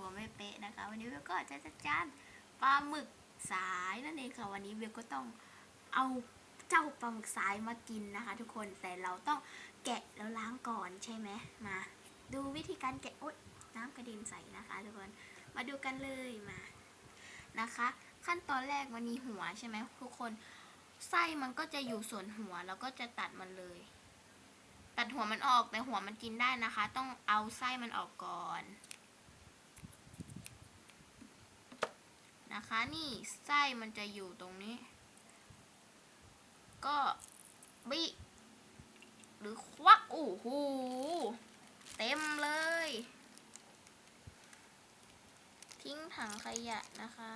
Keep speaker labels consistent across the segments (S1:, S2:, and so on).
S1: รัวไม่เป๊ะนะคะ วันนี้เบลก็จะจัดจานปลาหมึกสายนั่นเองค่ะ วันนี้เบลก็ต้องเอาเจ้าปลาหมึกสายมากินนะคะ ทุกคนแต่เราต้องแกะแล้วล้างก่อนใช่ไหมมา ดูวิธีการแกะโอ๊ยน้ำกระเด็นใส่นะคะ ทุกคนมาดูกันเลยมานะคะ ขั้นตอนแรกมันมีหัวใช่ไหมทุกคนไส้มันก็จะอยู่ส่วนหัวแล้วก็จะตัดมันเลย ตัดหัวมันออกแต่หัวมันกินได้นะคะ ต้องเอาไส้มันออกก่อน นะคะ นี่ไส้มันจะอยู่ตรงนี้ ก็บิหรือควักโอ้โหเต็มเลย ทิ้งถังขยะนะคะ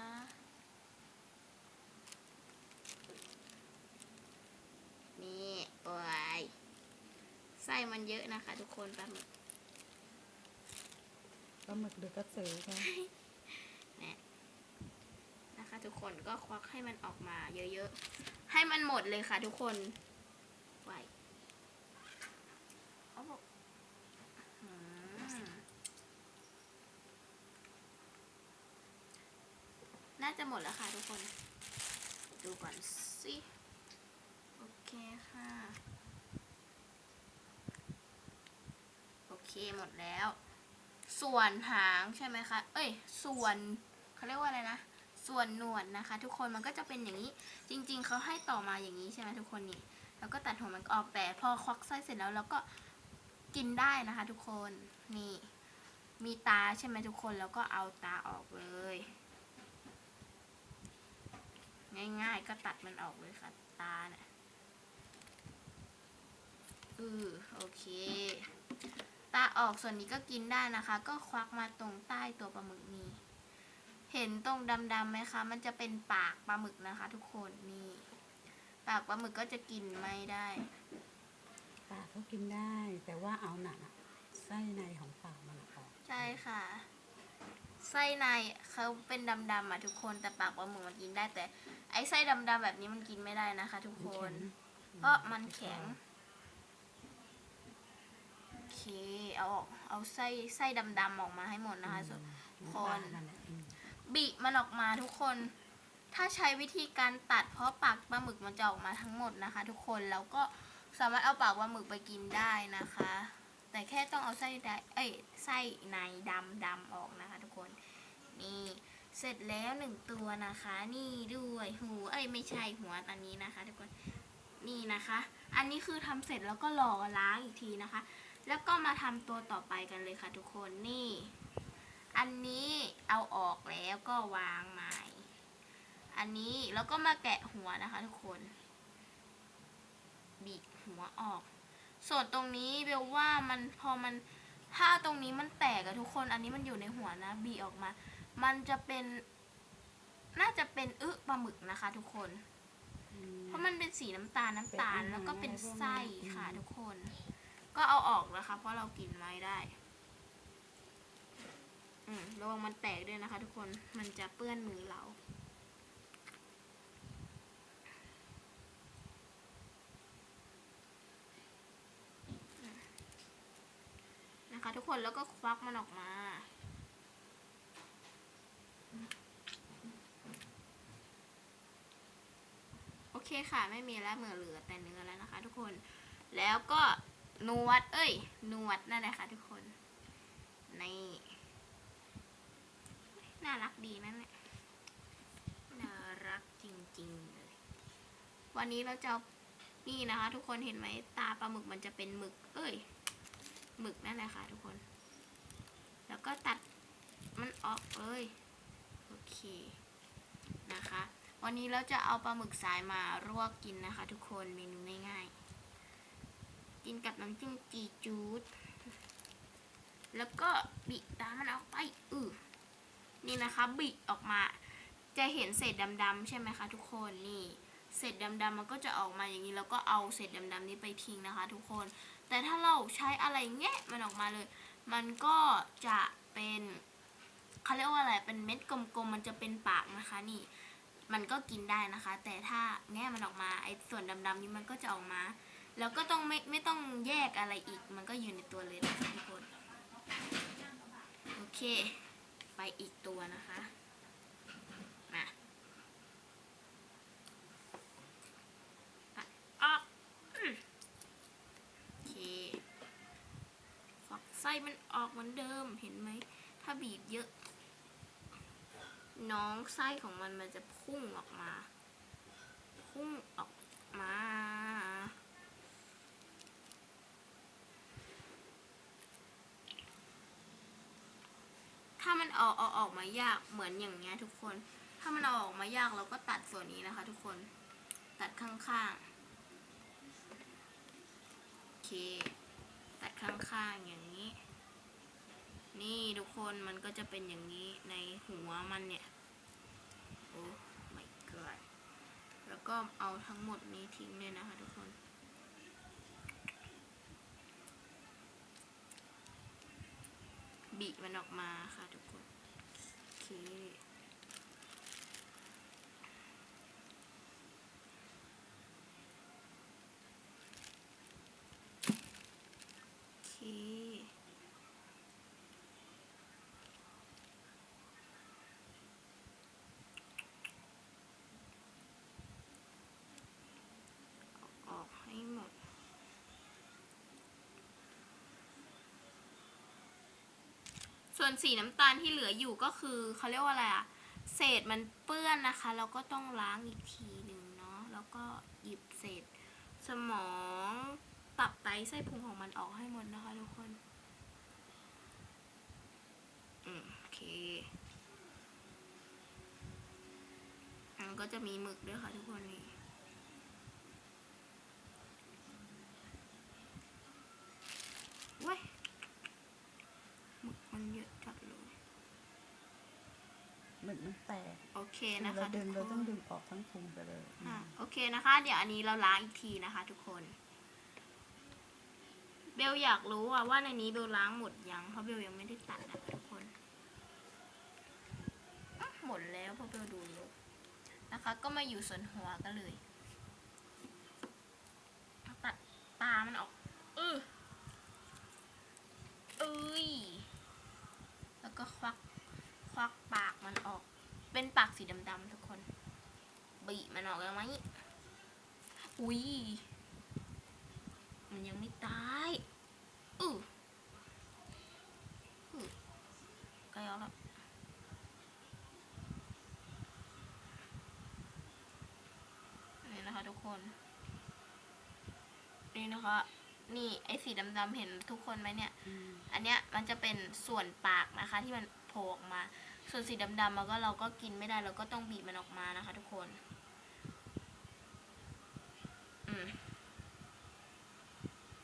S1: นี่โอ้ยไส้มันเยอะนะคะทุกคนปลาหมึก
S2: ปลาหมึกหรือกระสือคะ
S1: นะคะทุกคนก็ควักให้มันออกมาเยอะๆ ให้มันหมดเลยค่ะทุกคนไว้เขาบอกน่าจะหมดแล้วค่ะทุกคน ดูก่อนสิ โอเคค่ะ โอเคหมดแล้ว ส่วนหางใช่ไหมคะ เอ้ย ส่วนเขาเรียกว่าอะไรนะ ส่วนหนวดนะคะ ทุกคนมันก็จะเป็นอย่างนี้ จริง ๆเขาให้ต่อมาอย่างนี้ใช่ไหมทุกคนนี่แล้วก็ตัดหัวมันออกแต่พอควักไส้เสร็จแล้วเราก็กินได้นะคะ ทุกคนนี่ มีตาใช่ไหมทุกคนแล้วก็เอาตาออกเลย ง่ายๆก็ตัดมันออกเลยค่ะตาเนี่ยอือโอเค ตาออกส่วนนี้ก็กินได้นะคะ ก็ควักมาตรงใต้ตัวปลาหมึกนี้ เห็นตรงดำๆไหมคะ มันจะเป็นปากปลาหมึกนะคะ ทุกคนนี่ ปากปลาหมึกก็จะกินไม่ได้
S2: ปากเขากินได้ แต่ว่าเอาหนังอะไส้ในของปากมันอะออก
S1: ใช่ค่ะ ไส้ในเขาเป็นดำๆอะทุกคน แต่ปากปลาหมึกมันกินได้ แต่ ไอ้ไส้ดำๆแบบนี้มันกินไม่ได้นะคะ ทุก
S2: มัน
S1: ค
S2: แข็
S1: น
S2: ง
S1: เพราะมันแข็งโอเค เอาออก เอาไส้ไส้ดำๆออกมาให้หมดนะคะส่วน
S2: อืม
S1: คน บิมันออกมาทุกคน ถ้าใช้วิธีการตัดเพราะปากปลาหมึกมันจะออกมาทั้งหมดนะคะ ทุกคนแล้วก็สามารถเอาปากปลาหมึกไปกินได้นะคะ แต่แค่ต้องเอาไส้ใดเอ้ยไส้ในดำดำออกนะคะ ทุกคนนี่เสร็จแล้วหนึ่งตัวนะคะ นี่ด้วยหูเอ้ยไม่ใช่หัวอันนี้นะคะ ทุกคนนี่นะคะ อันนี้คือทำเสร็จแล้วก็รอล้างอีกทีนะคะ แล้วก็มาทำตัวต่อไปกันเลยค่ะ ทุกคนนี่ อันนี้เอาออกแล้วก็วางใหม่ อันนี้แล้วก็มาแกะหัวนะคะทุกคน บีบหัวออก ส่วนตรงนี้เบลว่ามันพอมันถ้าตรงนี้มันแตกอะทุกคน อันนี้มันอยู่ในหัวนะ บีออกมา มันจะเป็น น่าจะเป็นอึปลาหมึกนะคะ ทุกคน เพราะมันเป็นสีน้ำตาลน้ำตาลแล้วก็เป็น
S2: ไส้
S1: ค่ะ ทุกคน ก็เอาออกนะคะ เพราะเรากินไม่ได้ ระวังมันแตกด้วยนะคะทุกคน มันจะเปื้อนมือเรา นะคะทุกคนแล้วก็ควักมันออกมา โอเคค่ะ ไม่มีแล้วเหมือเหลือแต่เนื้อแล้วนะคะทุกคน แล้วก็นวด เอ้ย นวดนั่นแหละค่ะทุกคน นี่ น่ารักดีนั่นแหละ น่ารักจริงๆเลย วันนี้เราจะเอานี่นะคะ ทุกคนเห็นไหมตาปลาหมึกมันจะเป็นหมึก เอ้ยหมึกนั่นแหละค่ะ ทุกคน แล้วก็ตัดมันออกเลย โอเคนะคะ วันนี้เราจะเอาปลาหมึกสายมาลวกกินนะคะ ทุกคนเมนูง่ายๆ กินกับน้ำจิ้มจีจูดแล้วก็บิตามันออกไปอือ นี่นะคะบิออกมา จะเห็นเศษดำๆใช่ไหมคะทุกคนนี่เศษดำๆมันก็จะออกมาอย่างนี้แล้วก็เอาเศษดำๆนี้ไปทิ้งนะคะ ทุกคน แต่ถ้าเราใช้อะไรแงะมันออกมาเลย มันก็จะเป็นเขาเรียกว่าอะไรเป็นเม็ดกลมๆมันจะเป็นปากนะคะนี่ มันก็กินได้นะคะ แต่ถ้าแง่มันออกมาไอ้ส่วนดำๆนี้มันก็จะออกมา แล้วก็ต้องไม่ไม่ต้องแยกอะไรอีก มันก็อยู่ในตัวเลยนะคะทุกคนโอเค ไปอีกตัวนะคะมาออกโอเคฝักไส้มันออกเหมือนเดิมเห็นไหม ถ้าบีบเยอะ น้องไส้ของมันมันจะพุ่งออกมา พุ่งออก มาถ้ามันออกออกออกมายากเหมือนอย่างเงี้ยทุกคน ถ้ามันเอาออกมายากเราก็ตัดส่วนนี้นะคะ ทุกคน ตัดข้างๆ โอเค ตัดข้างๆอย่างนี้ นี่ทุกคนมันก็จะเป็นอย่างนี้ในหัวมันเนี่ย โอ้ my god แล้วก็เอาทั้งหมดนี้ทิ้งเลยนะคะทุกคน บีมันออกมาค่ะทุกคนโอเค โอเค เอาออกให้หมด ส่วนสีน้ำตาลที่เหลืออยู่ก็คือเขาเรียกว่าอะไรอะเศษมันเปื้อนนะคะ เราก็ต้องล้างอีกทีหนึ่งเนาะแล้วก็หยิบเศษ สมองตับไตไส้พุงของมันออกให้หมดนะคะทุกคนอืมโอเคมันก็จะมีหมึกด้วยค่ะทุกคนนี่ เว้ยหมึกมันเยอะจัดเลย
S2: หมึกมันแตก
S1: โอเค
S2: คือ
S1: นะคะ
S2: เราดึง
S1: ทุ
S2: เรา
S1: กค
S2: ต้อนงดึงออกทั้งพุงไปเลย
S1: อะโอเคนะคะ เดี๋ยวอันนี้เราล้างอีกทีนะคะ ทุกคน เบลอยากรู้อะว่าในนี้เบลล้างหมดยังเพราะเบลยังไม่ได้ตัดนะคะทุกคนอะหมดแล้วเพราะเบลดูอยู่นะคะ ก็มาอยู่ส่วนหัวกันเลยตัดตามันออกเออเอ้ยแล้วก็ควักควักปากมันออก เป็นปากสีดำๆทุกคน บีบมันออกแล้วไหมอุ้ย มันยังไม่ตายอืออือใกล้เอาแล้วนี่นะคะทุกคน นี่นะคะ นี่ไอ้สีดำๆเห็นทุกคนไหมเนี่ย
S2: อืม
S1: อันเนี้ยมันจะเป็นส่วนปากนะคะที่มันโผล่ออกมา ส่วนสีดำๆมันก็เราก็กินไม่ได้เราก็ต้องบีบมันออกมานะคะ ทุกคน อืม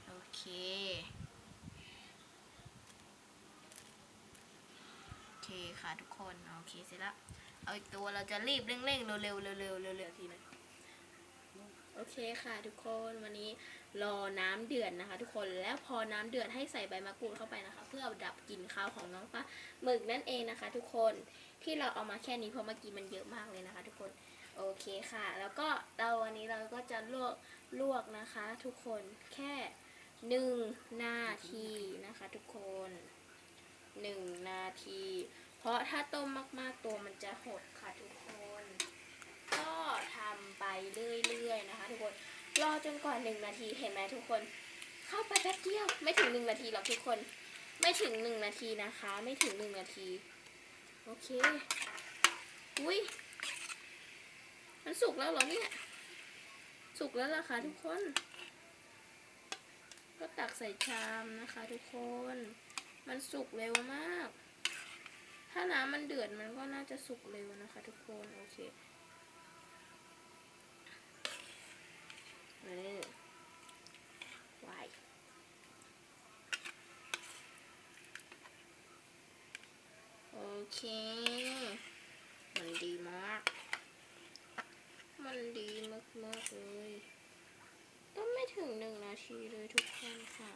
S1: โอเคโอเคค่ะทุกคน โอเคเสร็จแล้ว เอาอีกตัวเราจะรีบเร่งๆเร็วๆเร็วๆเร็วๆทีนึง โอเคค่ะทุกคนวันนี้รอน้ำเดือดนะคะ ทุกคนแล้วพอน้ำเดือดให้ใส่ใบมะกรูดเข้าไปนะคะ เพื่อดับกลิ่นคาวของน้องปลาหมึกนั่นเองนะคะ ทุกคนที่เราเอามาแค่นี้เพราะเมื่อกี้มันเยอะมากเลยนะคะ ทุกคนโอเคค่ะ แล้วก็เราวันนี้เราก็จะลวกลวกนะคะ ทุกคนแค่หนึ่งนาทีนะคะ ทุกคนหนึ่งนาที เพราะถ้าต้มมากๆตัวมันจะหดค่ะทุกคน ก็ทำไปเรื่อยๆนะคะ ทุกคน รอจนกว่าหนึ่งนาทีเห็นไหมทุกคน เข้าไปแป๊บเดียว ไม่ถึงหนึ่งนาทีหรอกทุกคน ไม่ถึงหนึ่งนาทีนะคะ ไม่ถึงหนึ่งนาที โอเค อุ้ย มันสุกแล้วเหรอเนี่ย สุกแล้วล่ะค่ะทุกคน ก็ตักใส่ชามนะคะ ทุกคน มันสุกเร็วมากถ้าน้ำมันเดือดมันก็น่าจะสุกเร็วนะคะ ทุกคน โอเค นี่ไว้โอเค มันดีมาก มันดีมากๆเลย ก็ไม่ถึงหนึ่งนาทีเลยทุกคนค่ะ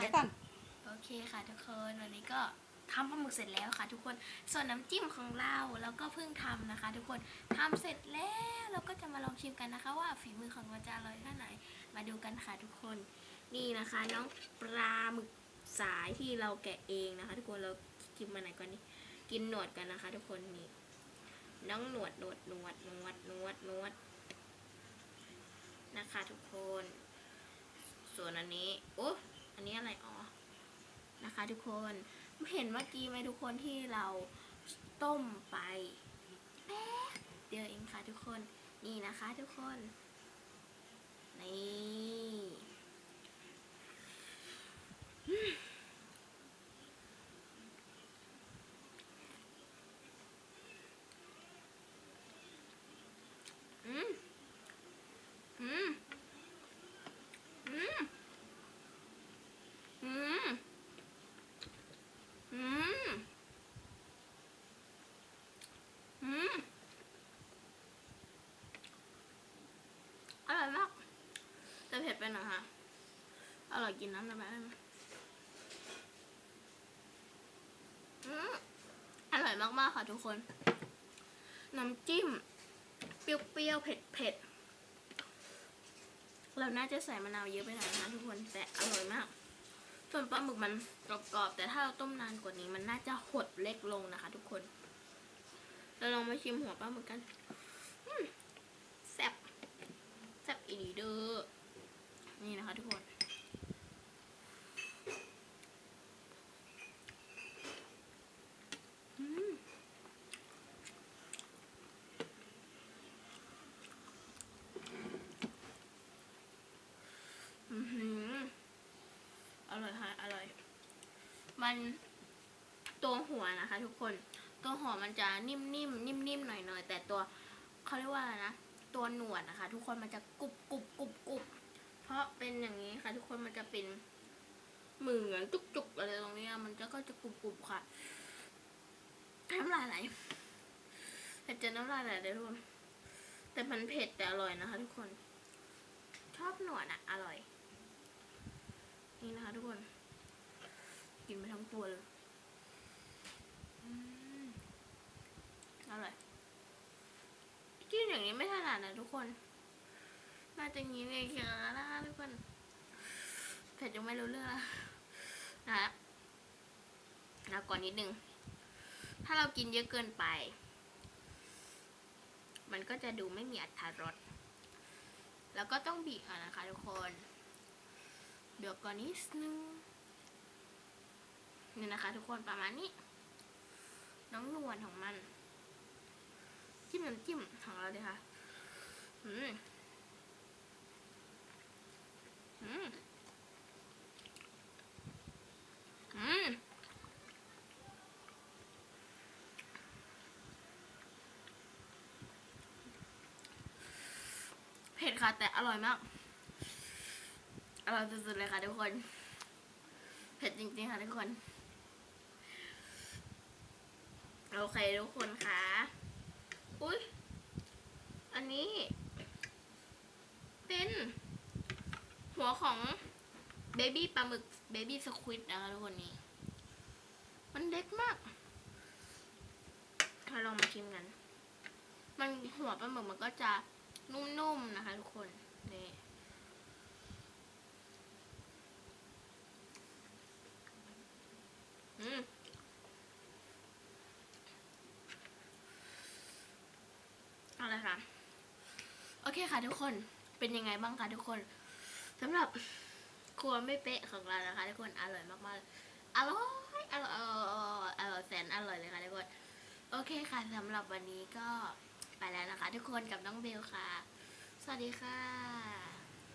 S2: เดี๋ยวก่อน
S1: โอเคค่ะทุกคนวันนี้ก็ทำปลาหมึกเสร็จแล้วค่ะ ทุกคนส่วนน้ำจิ้มของเราเราก็เพิ่งทำนะคะ ทุกคนทำเสร็จแล้วเราก็จะมาลองชิมกันนะคะ ว่าฝีมือของเราจะอร่อยแค่ไหน มาดูกันค่ะทุกคนนี่นะคะ น้องปลาหมึกสายที่เราแกะเองนะคะ ทุกคนเรากินมาไหนก่อนนี่กินหนวดกันนะคะ ทุกคนนี่น้องหนวดหนวดหนวดหนวดหนวดหนวดนะคะ ทุกคน ส่วนอันนี้โอ้ อันนี้อะไรอ๋อนะคะทุกคนเห็นเมื่อกี้ไหมทุกคนที่เราต้มไปแป๊บเดียวเองค่ะทุกคนนี่นะคะ ทุกคนนี่อืมอืมอืมอืมอืมอืมอร่อยมากแต่เผ็ด ไปหน่อยค่ะอร่อยกินน้ำได้ไหมอร่อยมากๆค่ะทุกคน น้ำจิ้ม เปรี้ยวๆ เผ็ดๆ เราน่าจะใส่มะนาวเยอะไปหน่อยนะคะทุกคน แต่อร่อยมาก ส่วนปลาหมึกมันกรอบๆ แต่ถ้าเราต้มนานกว่านี้มันน่าจะหดเล็กลงนะคะทุกคน เราลองมาชิมหัวปลาหมึกกันแซ่บแซ่บอีดีเดอร์ นี่นะคะทุกคนอืมอร่อยค่ะอร่อย มันตัวหัวนะคะ ทุกคน ตัวหัวมันจะนิ่มๆนิ่มๆหน่อยๆแต่ตัวเขาเรียกว่าอะไรนะ ตัวหนวดนะคะ ทุกคนมันจะกรุบกรุบกรุบกรุบ เพราะเป็นอย่างนี้ค่ะ ทุกคนมันจะเป็นเหมือนจุกๆอะไรตรงนี้มันจะก็จะกรุบกรุบค่ะน้ำลายไหลเผ็ดจะน้ำลายไหลเลยทุกคนแต่มันเผ็ดแต่อร่อยนะคะ ทุกคน ชอบหนวดอะ อร่อย นี่นะคะ ทุกคน กินไปทั้งตัวเลยอร่อยกินอย่างนี้ไม่ถนัดนะทุกคน น่าจะงี้เลยค่ะนะคะทุกคนเผ็ดยังไม่รู้เรื่องแล้วนะแล้วก่อนนิดนึง ถ้าเรากินเยอะเกินไป มันก็จะดูไม่มีอรรถรสแล้วก็ต้องบีบก่อนนะคะทุกคนเดี๋ยวก่อนนิดนึงนี่นะคะ ทุกคนประมาณนี้ น้องนวลของมัน จิ้มน้ำจิ้มของเราเลยค่ะ อืม เผ็ดค่ะ แต่อร่อยมาก อร่อยสุดๆเลยค่ะทุกคน เผ็ดจริงๆค่ะทุกคน โอเคทุกคนค่ะ อุ้ยอันนี้ เป็น หัวของเบบี้ปลาหมึกเบบี้สควิดนะคะทุกคนนี่มันเล็กมากเราลองมาชิมกัน มันหัวปลาหมึกมันก็จะนุ่มๆนะคะทุกคนนี่อืมเอาเลยค่ะ โอเคค่ะทุกคน เป็นยังไงบ้างคะทุกคน สำหรับครัวไม่เป๊ะของเรานะคะทุกคนอร่อยมากๆอร่อยอร่อยอร่อยอร่อยแสนอร่อยเลยค่ะทุกคนโอเคค่ะสำหรับวันนี้ก็ไปแล้วนะคะ ทุกคนกับน้องเบลค่ะ สวัสดีค่ะ